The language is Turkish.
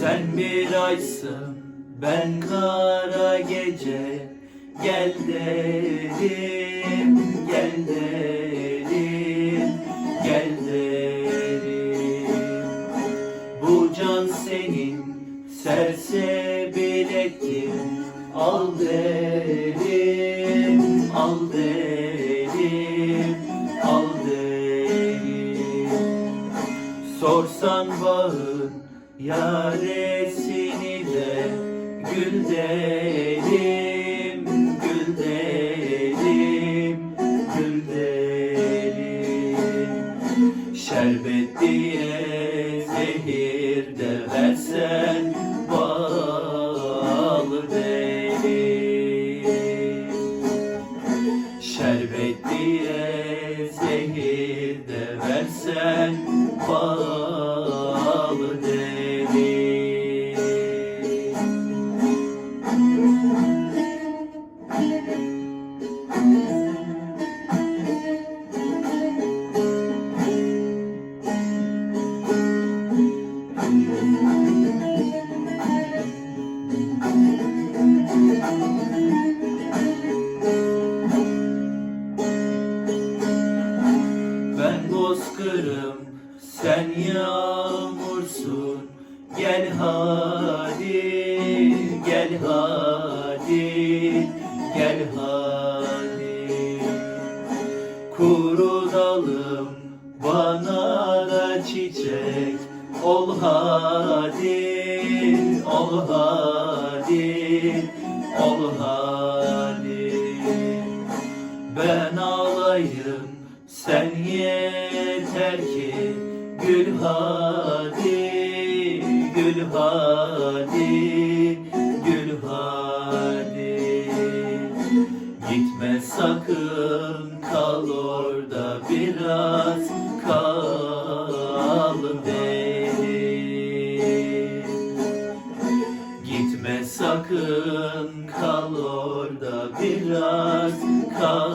Sen bir aysın ben kara gece. Gel dedim gel dedim gel dedim. Bu can senin sersebil ettim Al dedim al dedim. Sorsan bağın yaresini de Gül derim, gül derim, gül derim. Şerbet diye zehir de versen Bal derim Şerbet diye zehir de versen bal Ben bozkırım, sen yağmursun. Gel hadi, gel hadi, gel hadi. Kuru dalım, bana da çiçek Ol hadi, ol hadi, ol hadi. Ben ağlayım sen yeter ki Gül hadi, gül hadi, gül hadi. Gitme sakın kal orada biraz kal kal orada biraz kal